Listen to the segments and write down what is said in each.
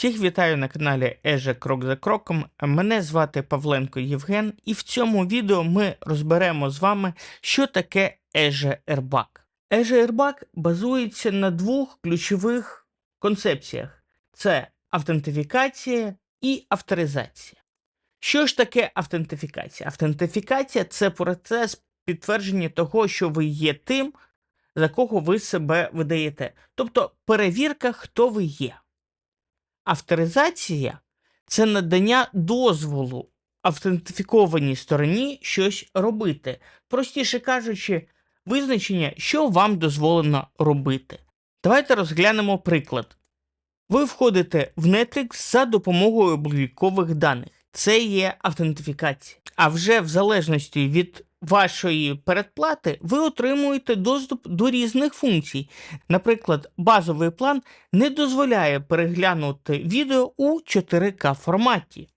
Всіх вітаю на каналі Еже Крок за Кроком. Мене звати Павленко Євген, і в цьому відео ми розберемо з вами, що таке Еже Airbag. Еже Airbag базується на двох ключових концепціях: це автентифікація і авторизація. Що ж таке автентифікація? Автентифікація це процес підтвердження того, що ви є тим, за кого ви себе видаєте. Тобто перевірка, хто ви є. Авторизація це надання дозволу автентифікованій стороні щось робити. Простіше кажучи, визначення, що вам дозволено робити. Давайте розглянемо приклад. Ви входите в Netflix за допомогою облікових даних. Це є автентифікація. А вже в залежності від вашої передплати ви отримуєте доступ до різних функцій. Наприклад, базовий план не дозволяє переглянути відео у 4К форматі.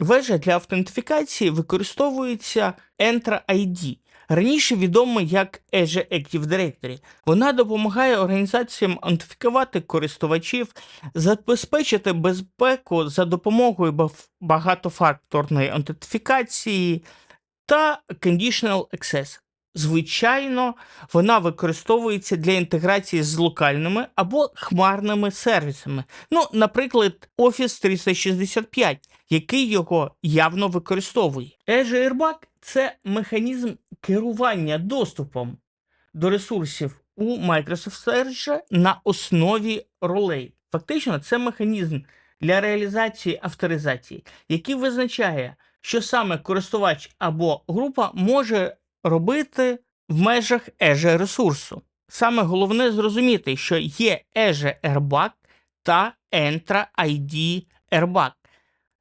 Вежа для автентифікації використовується Entra ID, раніше відома як Azure Active Directory. Вона допомагає організаціям аутентифікувати користувачів, забезпечити безпеку за допомогою багатофакторної аутентифікації та Conditional Access. Звичайно, вона використовується для інтеграції з локальними або хмарними сервісами. Ну, наприклад, Office 365, який його явно використовує. Azure Airbag – це механізм керування доступом до ресурсів у Microsoft Surge на основі ролей. Фактично, це механізм для реалізації авторизації, який визначає, що саме користувач або група може робити в межах Azure ресурсу. Саме головне зрозуміти, що є Azure Airbag та Entra ID Airbag.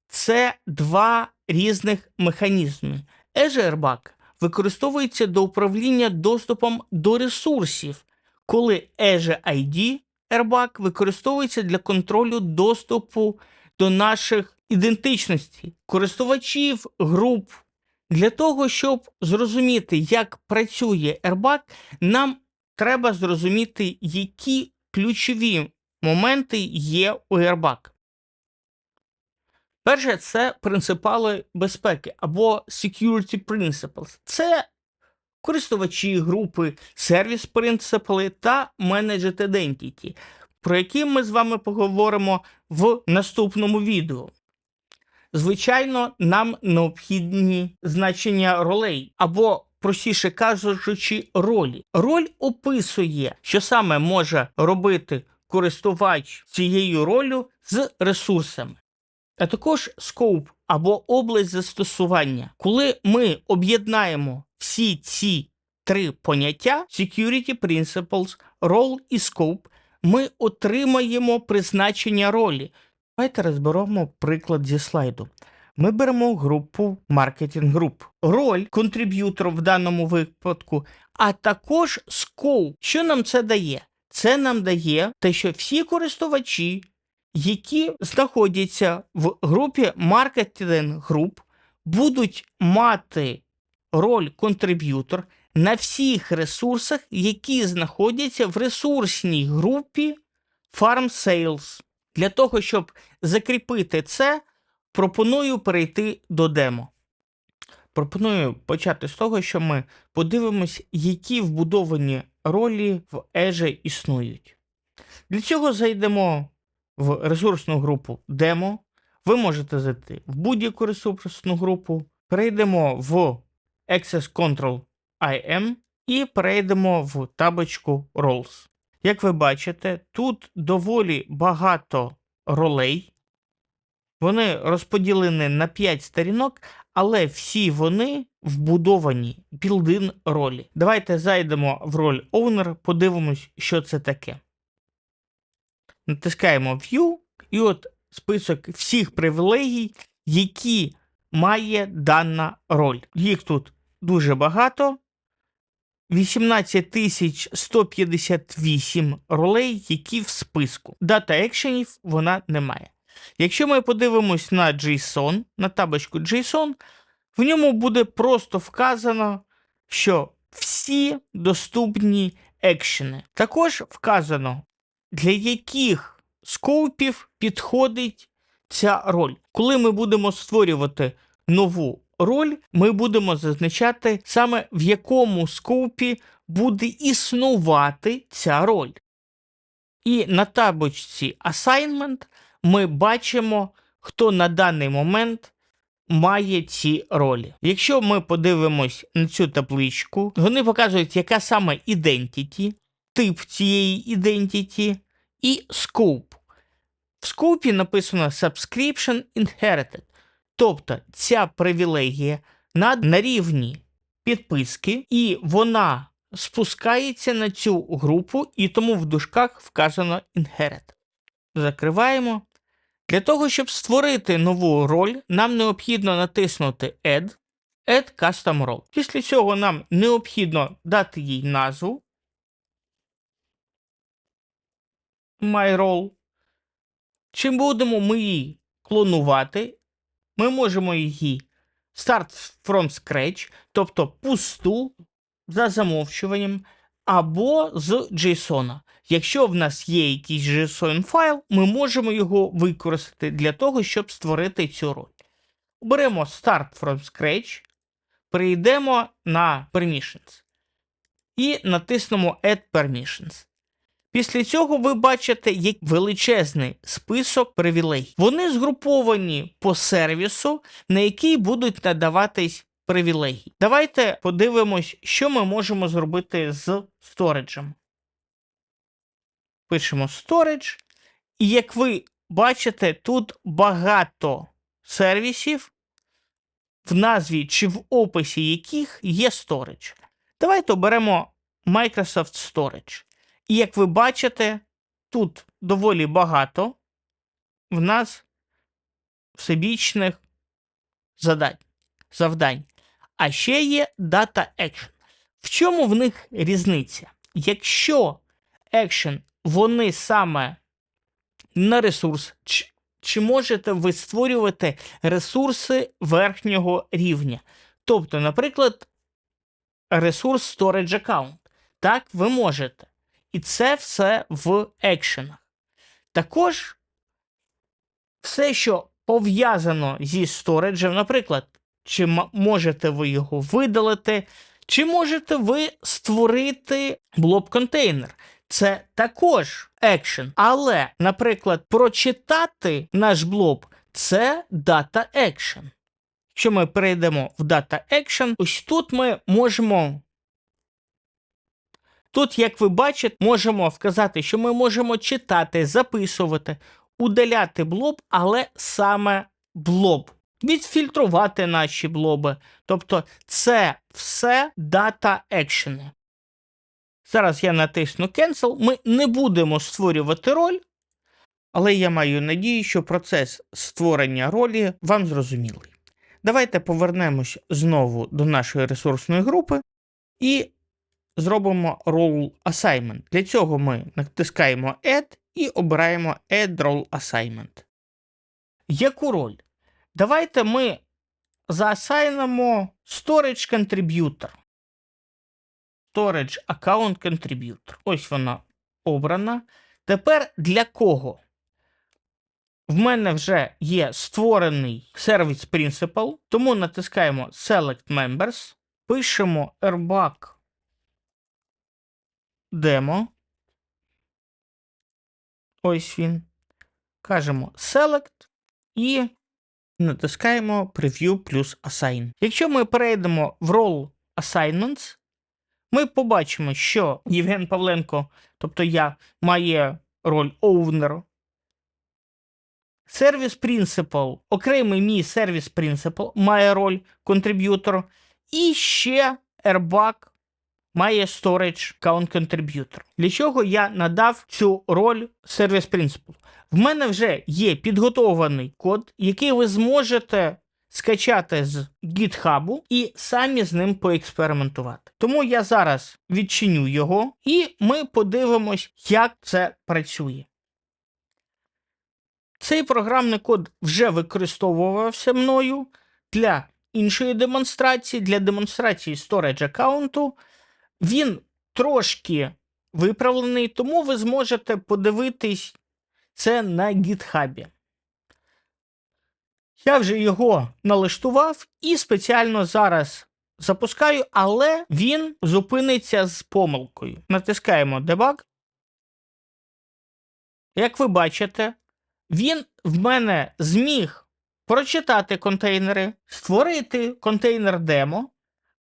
Це два різних механізми. Azure Airbag використовується до управління доступом до ресурсів, коли Azure ID Airbag використовується для контролю доступу до наших ідентичностей, користувачів, груп. Для того, щоб зрозуміти, як працює Airbag, нам треба зрозуміти, які ключові моменти є у Airbag. Перше, це принципали безпеки або security principles. Це користувачі групи, сервіс принципали та managed identity, про які ми з вами поговоримо в наступному відео. Звичайно, нам необхідні значення ролей або, простіше кажучи, ролі. Роль описує, що саме може робити користувач цією ролью з ресурсами. А також скоп або область застосування. Коли ми об'єднаємо всі ці три поняття security principles, role і scope, ми отримаємо призначення ролі. Давайте розберемо приклад зі слайду. Ми беремо групу маркетинг груп, роль контриб'ютор в даному випадку, а також скоп. Що нам це дає? Це нам дає те, що всі користувачі, які знаходяться в групі маркетинг груп, будуть мати роль контриб'ютор на всіх ресурсах, які знаходяться в ресурсній групі Farm Sales. Для того, щоб закріпити це, пропоную перейти до демо. Пропоную почати з того, що ми подивимось, які вбудовані ролі в Azure існують. Для цього зайдемо в ресурсну групу демо. Ви можете зайти в будь-яку ресурсну групу, перейдемо в Access Control IM і перейдемо в табочку Roles. Як ви бачите, тут доволі багато ролей. Вони розподілені на 5 сторінок, але всі вони вбудовані built-in ролі. Давайте зайдемо в роль Owner, подивимось, що це таке. Натискаємо View, і от список всіх привілегій, які має дана роль. Їх тут дуже багато. 18158 ролей, які в списку. Дата екшенів вона не має. Якщо ми подивимось на JSON, на табочку JSON, в ньому буде просто вказано, що всі доступні екшени. Також вказано, для яких скоупів підходить ця роль. Коли ми будемо створювати нову роль, ми будемо зазначати саме в якому скоупі буде існувати ця роль. І на табличці Assignment ми бачимо, хто на даний момент має ці ролі. Якщо ми подивимось на цю табличку, вони показують, яка саме identity, тип цієї identity і scope. В скопі написано Subscription Inherited. Тобто ця привілегія на, рівні підписки, і вона спускається на цю групу, і тому в дужках вказано Inherit. Закриваємо. Для того, щоб створити нову роль, нам необхідно натиснути Add, Add Custom Role. Після цього нам необхідно дати їй назву MyRole. Чим будемо ми її клонувати, ми можемо її start from scratch, тобто пусту за замовчуванням, або з JSON. Якщо в нас є якийсь JSON файл, ми можемо його використати для того, щоб створити цю роль. Беремо Start from Scratch, перейдемо на Permissions і натиснемо Add Permissions. Після цього ви бачите як величезний список привілегій. Вони згруповані по сервісу, на який будуть надаватись привілегії. Давайте подивимось, що ми можемо зробити з сториджем. Пишемо storage, і як ви бачите, тут багато сервісів, в назві чи в описі яких є storage. Давайте оберемо Microsoft Storage. І як ви бачите, тут доволі багато в нас всебічних завдань. А ще є Data Action. В чому в них різниця? Якщо Action вони саме на ресурс, чи, чи можете ви створювати ресурси верхнього рівня? Тобто, наприклад, ресурс Storage Account. Так, ви можете. І це все в екшенах. Також все, що пов'язано зі сториджем, наприклад, чи можете ви його видалити, чи можете ви створити блоб-контейнер. Це також екшен. Але, наприклад, прочитати наш блоб це дата екшен. Якщо ми перейдемо в Data Action, ось тут ми можемо Тут, як ви бачите, можемо вказати, що ми можемо читати, записувати, удаляти блоб, але саме блоб. Відфільтрувати наші блоби. Тобто це все дата екшени. Зараз я натисну Cancel. Ми не будемо створювати роль, але я маю надію, що процес створення ролі вам зрозумілий. Давайте повернемось знову до нашої ресурсної групи і зробимо Role Assignment. Для цього ми натискаємо Add і обираємо Add Role Assignment. Яку роль? Давайте ми заасайнемо Storage Contributor. Storage Account Contributor. Ось вона обрана. Тепер для кого? В мене вже є створений Service Principal, тому натискаємо Select Members, пишемо airbag демо. Ось він. Кажемо Select і натискаємо Preview плюс Assign. Якщо ми перейдемо в Role Assignments, ми побачимо, що Євген Павленко, тобто я, має роль Owner. Сервіс Principal, окремий мій сервіс Principal має роль Contributor. І ще Airbag має storage count contributor. Для чого я надав цю роль Service Principal? В мене вже є підготований код, який ви зможете скачати з GitHub і самі з ним поекспериментувати. Тому я зараз відчиню його, і ми подивимось, як це працює. Цей програмний код вже використовувався мною для іншої демонстрації, для демонстрації storage аккаунту. Він трошки виправлений, тому ви зможете подивитись це на гітхабі. Я вже його налаштував і спеціально зараз запускаю, але він зупиниться з помилкою. Натискаємо Debug. Як ви бачите, він в мене зміг прочитати контейнери, створити контейнер демо,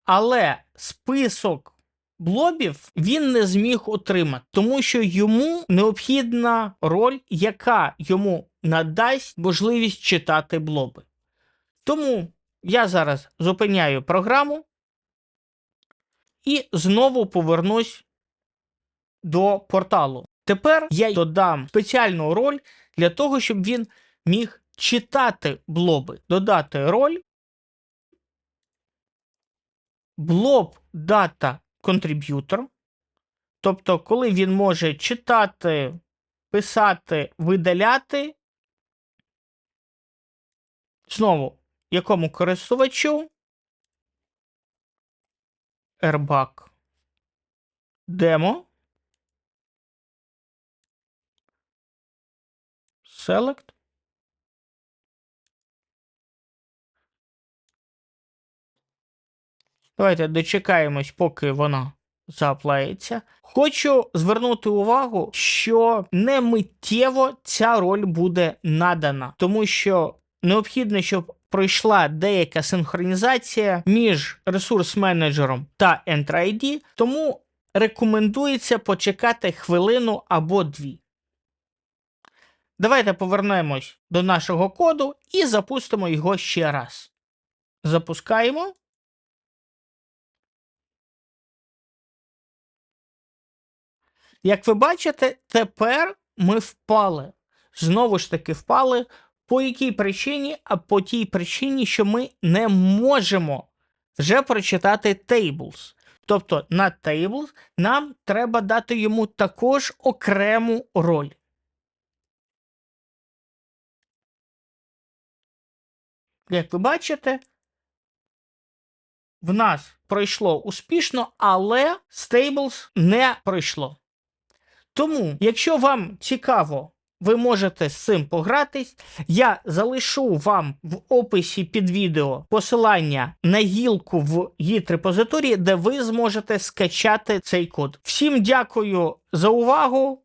але список блобів він не зміг отримати, тому що йому необхідна роль, яка йому надасть можливість читати блоби. Тому я зараз зупиняю програму і знову повернусь до порталу. Тепер я додам спеціальну роль для того, щоб він міг читати блоби. Додати роль блоб Data Contributor. Тобто, коли він може читати, писати, видаляти, знову якому користувачу? Airbag. Demo select Давайте дочекаємось, поки вона зааплається. Хочу звернути увагу, що не миттєво ця роль буде надана, тому що необхідно, щоб пройшла деяка синхронізація між ресурс-менеджером та Enter-ID, тому рекомендується почекати хвилину або дві. Давайте повернемось до нашого коду і запустимо його ще раз. Запускаємо. Як ви бачите, тепер ми впали. Знову ж таки, впали. По якій причині? А по тій причині, що ми не можемо вже прочитати tables. Тобто на tables нам треба дати йому також окрему роль. Як ви бачите, в нас пройшло успішно, але Stables не пройшло. Тому, якщо вам цікаво, ви можете з цим погратись. Я залишу вам в описі під відео посилання на гілку в git репозиторії, де ви зможете скачати цей код. Всім дякую за увагу.